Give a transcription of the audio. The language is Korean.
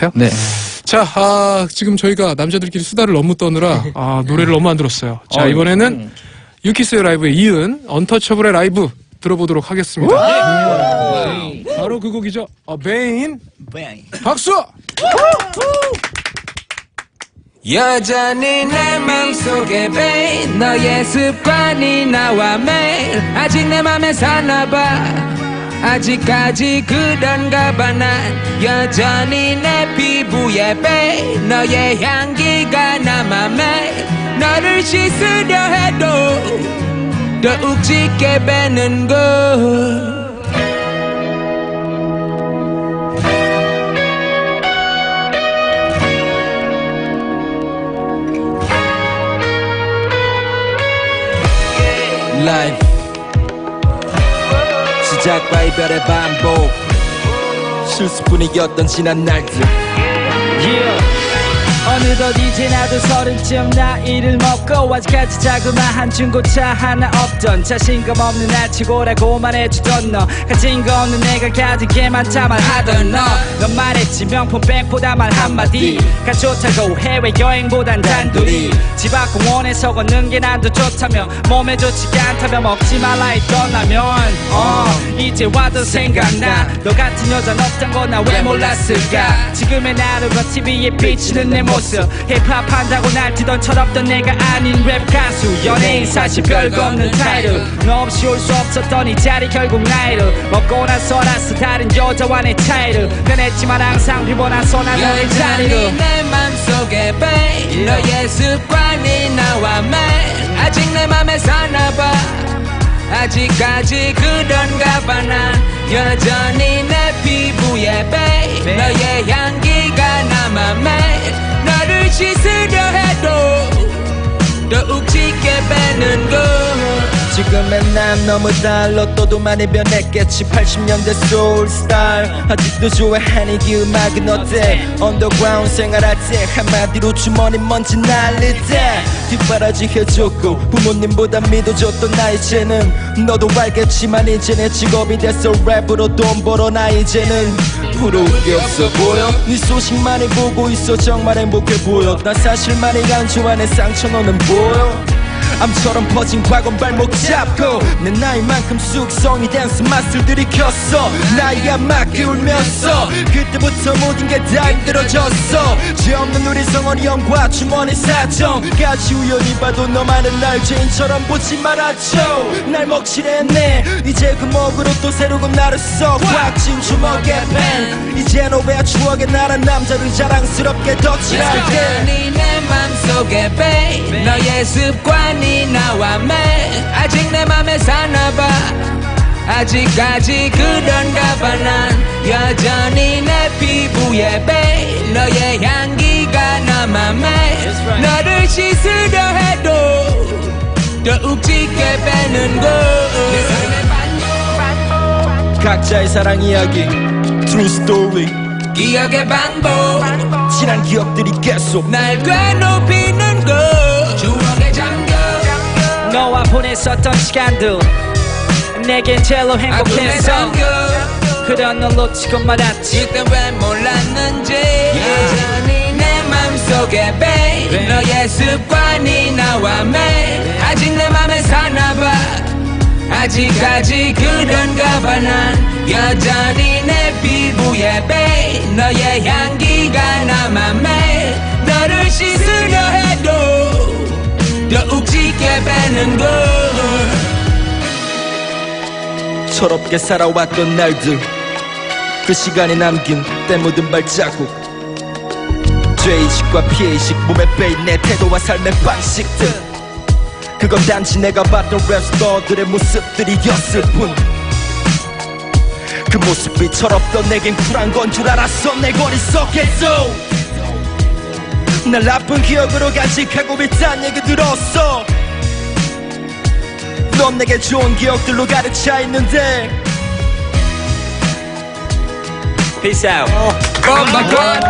같아요. 네. 자, 아, 지금 저희가 남자들끼리 수다를 너무 떠느라 아, 노래를 너무 안 들었어요. 자, 어, 이번에는 유키스의 라이브에 이은 언터처블의 라이브 들어보도록 하겠습니다. 바로 그 곡이죠. 어, 베인. 박수! 여전히 내 맘속에 배 너의 습관이 나와 매일 아직 내 맘에 사나봐 아직까지 그런 가 봐난 여전히 내 피부에 배. 너의 향기가 남아 매일 너를 씻으려 해도 더욱 짙게 배는 걸 라이브 시작과 이별의 반복 실수뿐이었던 지난 날들 Yeah. 어느덧 이제 나도 서른쯤 나이를 먹고 아직까지 자그마한 중고차 하나 없던 자신감 없는 날 치고라고만 해주던 너. 가진 거 없는 내가 가진 게 많다 말하던 너넌 말했지 명품 백보다 말 한마디 가 좋다고 해외여행보단 단둘이. 집 앞 공원에서 걷는 게 난도 좋다며 몸에 좋지가 않다며 먹지 말라 했던 라면. 어 이제 와도 생각나. 너 같은 여자는 없단 건나왜 몰랐을까? 지금의 나를 봐 TV에 비치는 내모 습 힙합 한다고 날뛰던 철없던 내가 아닌 랩 가수. 연예인 사실 별거 없는 타이틀. 너 없이 올 수 없었던 이 자리 결국 나이를. 먹고 나서 알았어 다른 여자와 내 차이를. 변했지만 항상 비워놨어 난 너의 자리를. 내 맘속에 배 너의 습관이 나와 매일 아직 내 맘에 사나봐. 아직까지 그런가 봐난. 여전히 내 피부에 배 너의 향기가 남아 매 일 너를 씻으려 해도 더욱 짙게 배는 걸 지금의 난 너무 달라 또도 많이 변했겠지. 80년대 소울 스타일. 아직도 좋아하는 이 음악은 어때? 언더그라운드 생활할 때 한마디로 주머니 먼지 날릴 때 뒷바라지 해줬고 부모님보다 믿어줬던 나 이제는 너도 알겠지만 이제 내 직업이 됐어 랩으로 돈 벌어 나 이제는 부러울 게 없어. 보여? 네 소식만이 보고 있어. 정말 행복해 보여. 나 사실 많이 안 좋아 내 상처 너는 보여 암처럼 퍼진 과거 발목 잡고 내 나이만큼 숙성이 된 스마스를 들이 켰어. 나이가 맞게 울면서 그때부터 모든 게 다 힘들어졌어. 죄 없는 우리 성원이 형과 주머니 사정까지 우연히 봐도 너만은 날 죄인처럼 보지 말아줘 날 먹칠했네. 이제 그 먹으로 또 새로운 나를 써. 꽉진 주먹에 펜. 이제 너왜 추억의 나란 남자를 자랑스럽게 덧칠할 때 여전히 내 맘속에 배 너의 습관 이 나와 매일 아직 내 맘에 사나봐. 아직까지 그런가 봐 난 여전히 내 피부에 배 너의 향기가 남아 매일 너를 씻으려 해도 더욱 짙게 배는 걸 각자의 사랑 이야기 True story. 기억의 반복 지난 기억들이 계속 날 괴롭히는 잠겨 너와 보냈었던 시간들 내겐 아픔에 행복했어 그런 널 놓치고 말았지. 이때 왜 몰랐는지. 여전히 내 맘속에 babe. 너의 습관이 나와 매일 아직 내 맘에 사나봐. 아직까지 그런가 봐 난. 여전히 내 피부에 babe. 너의 향기가 남아 매일 너를 씻으 철없게 살아왔던 날들. 그 시간이 남긴 때 묻은 발자국. 죄의식과 피해의식 몸에 빼인 내 태도와 삶의 방식들. 그건 단지 내가 봤던 랩스터들의 모습들이었을 뿐. 그 모습이 철없던 내겐 쿨한 건 줄 알았어 내 거리 속에서. 날 나쁜 기억으로 간직하고 있단 얘기 들었어 넌 내게 좋은 기억들로 가득 차 있는데. Peace out. Oh my god